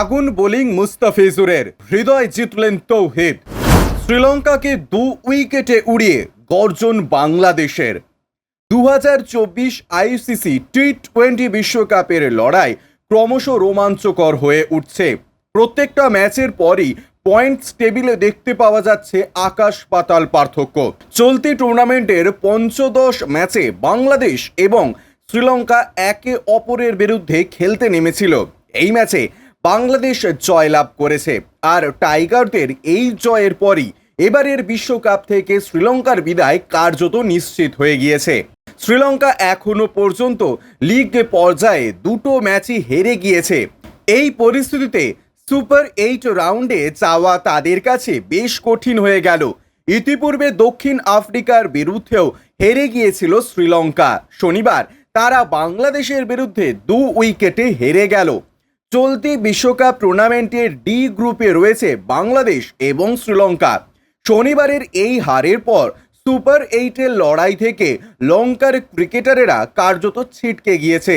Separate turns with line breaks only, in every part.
আগুন বোলিং মুস্তাফিজুরের। হৃদয় জিতলেন তৌহিদ। শ্রীলঙ্কাকে দু উইকেটে উড়িয়ে গর্জন বাংলাদেশের। দু হাজার চব্বিশ আইসিসি টি টোয়েন্টি বিশ্বকাপের লড়াই ক্রমশ রোমাঞ্চকর হয়ে উঠছে। প্রত্যেকটা ম্যাচের পরই পয়েন্টস টেবিলে দেখতে পাওয়া যাচ্ছে আকাশ পাতাল পার্থক্য। চলতি টুর্নামেন্টের পঞ্চদশ ম্যাচে বাংলাদেশ এবং শ্রীলঙ্কা একে অপরের বিরুদ্ধে খেলতে নেমেছিল। এই ম্যাচে বাংলাদেশ জয়লাভ করেছে। আর টাইগারদের এই জয়ের পরই এবারের বিশ্বকাপ থেকে শ্রীলঙ্কার বিদায় কার্যত নিশ্চিত হয়ে গিয়েছে। শ্রীলঙ্কা এখনও পর্যন্ত লিগ পর্যায়ে দুটো ম্যাচই হেরে গিয়েছে। এই পরিস্থিতিতে সুপার এইট রাউন্ডে যাওয়া তাদের কাছে বেশ কঠিন হয়ে গেল। ইতিপূর্বে দক্ষিণ আফ্রিকার বিরুদ্ধেও হেরে গিয়েছিল শ্রীলঙ্কা। শনিবার তারা বাংলাদেশের বিরুদ্ধে দু উইকেটে হেরে গেল। চলতি বিশ্বকাপ টুর্নামেন্টের ডি গ্রুপে রয়েছে বাংলাদেশ এবং শ্রীলঙ্কা। শনিবারের এই হারের পর সুপার এইটের লড়াই থেকে লঙ্কার ক্রিকেটারেরা কার্যত ছিটকে গিয়েছে।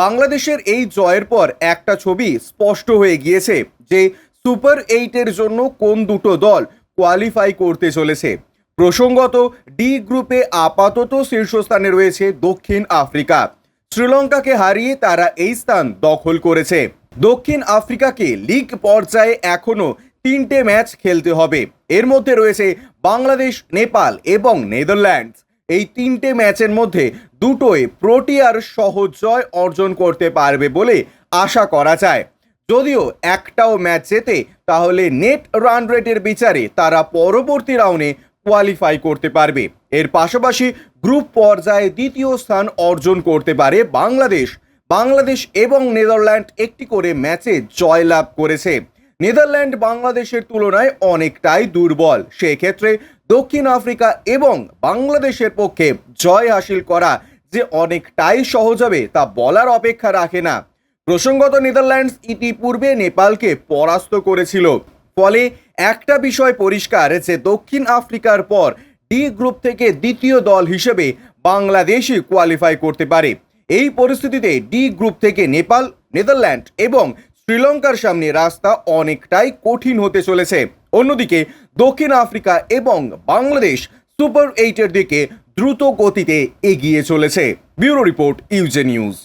বাংলাদেশের এই জয়ের পর একটা ছবি স্পষ্ট হয়ে গিয়েছে যে সুপার এইটের জন্য কোন দুটো দল কোয়ালিফাই করতে চলেছে। প্রসঙ্গত, ডি গ্রুপে আপাতত শীর্ষস্থানে রয়েছে দক্ষিণ আফ্রিকা। শ্রীলঙ্কাকে হারিয়ে তারা এই স্থান দখল করেছে। দক্ষিণ আফ্রিকাকে লিগ পর্যায়ে এখনও তিনটে ম্যাচ খেলতে হবে। এর মধ্যে রয়েছে বাংলাদেশ, নেপাল এবং নেদারল্যান্ডস। এই তিনটে ম্যাচের মধ্যে দুটোই প্রোটিয়ার সহজ জয় অর্জন করতে পারবে বলে আশা করা যায়। যদিও একটাও ম্যাচ জেতে তাহলে নেট রান রেটের বিচারে তারা পরবর্তী রাউন্ডে কোয়ালিফাই করতে পারবে। এর পাশাপাশি গ্রুপ পর্যায়ে দ্বিতীয় স্থান অর্জন করতে পারে বাংলাদেশ। বাংলাদেশ এবং নেদারল্যান্ড একটি করে ম্যাচে জয়লাভ করেছে। নেদারল্যান্ড বাংলাদেশের তুলনায় অনেকটাই দুর্বল। সেক্ষেত্রে দক্ষিণ আফ্রিকা এবং বাংলাদেশের পক্ষে জয় হাসিল করা যে অনেকটাই সহজ হবে, তা বলার অপেক্ষা রাখে না। প্রসঙ্গত নেদারল্যান্ডস ইতিপূর্বে নেপালকে পরাস্ত করেছিল। ফলে একটা বিষয় পরিষ্কার যে দক্ষিণ আফ্রিকার পর ডি গ্রুপ থেকে দ্বিতীয় দল হিসেবে বাংলাদেশই কোয়ালিফাই করতে পারে। এই পরিস্থিতিতে ডি গ্রুপ থেকে নেপাল, নেদারল্যান্ড এবং শ্রীলঙ্কার সামনে রাস্তা অনেকটাই কঠিন হতে চলেছে। অন্যদিকে, দক্ষিণ আফ্রিকা এবং বাংলাদেশ সুপার এইটের দিকে দ্রুত গতিতে এগিয়ে চলেছে। ব্যুরো রিপোর্ট, ইউজে নিউজ।